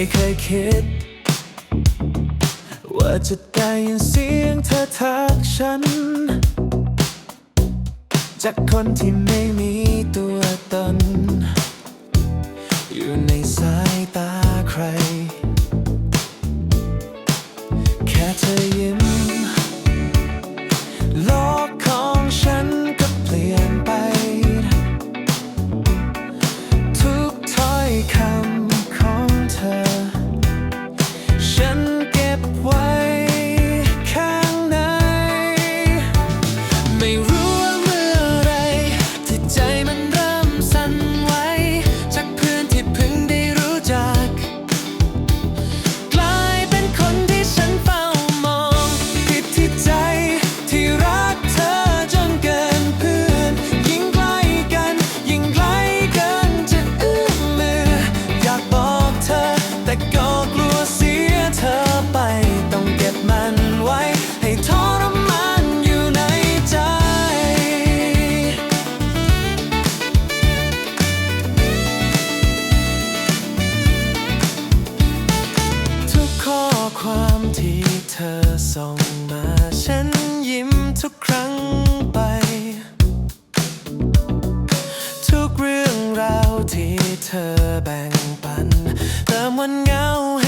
ไม่เคยคิด ว่าจะได้ยินเสียงเธอทักฉัน จากคนที่ไม่มีตัวตน อยู่ในสายตาใคร แค่เธอ ส่งมาฉันยิ้มทุกครั้งไป ทุกเรื่องราวที่เธอแบ่งปันเติมวันเหงาให้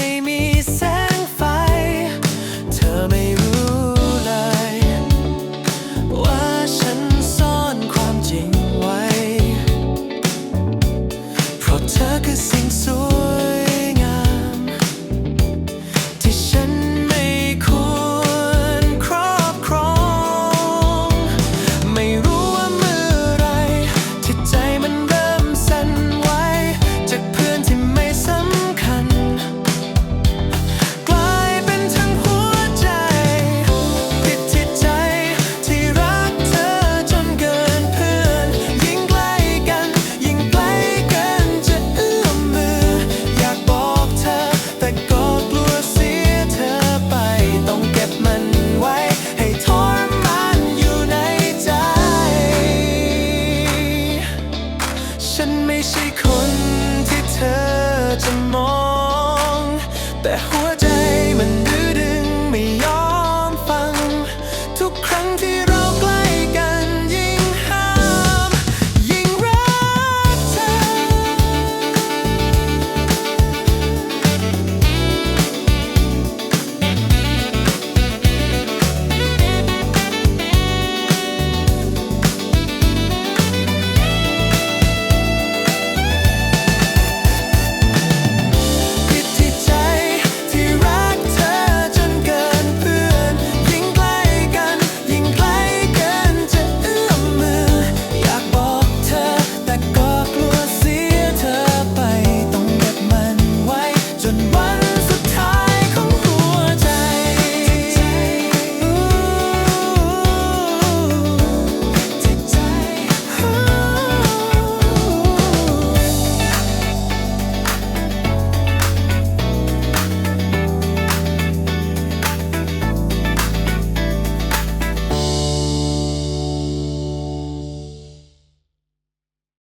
that who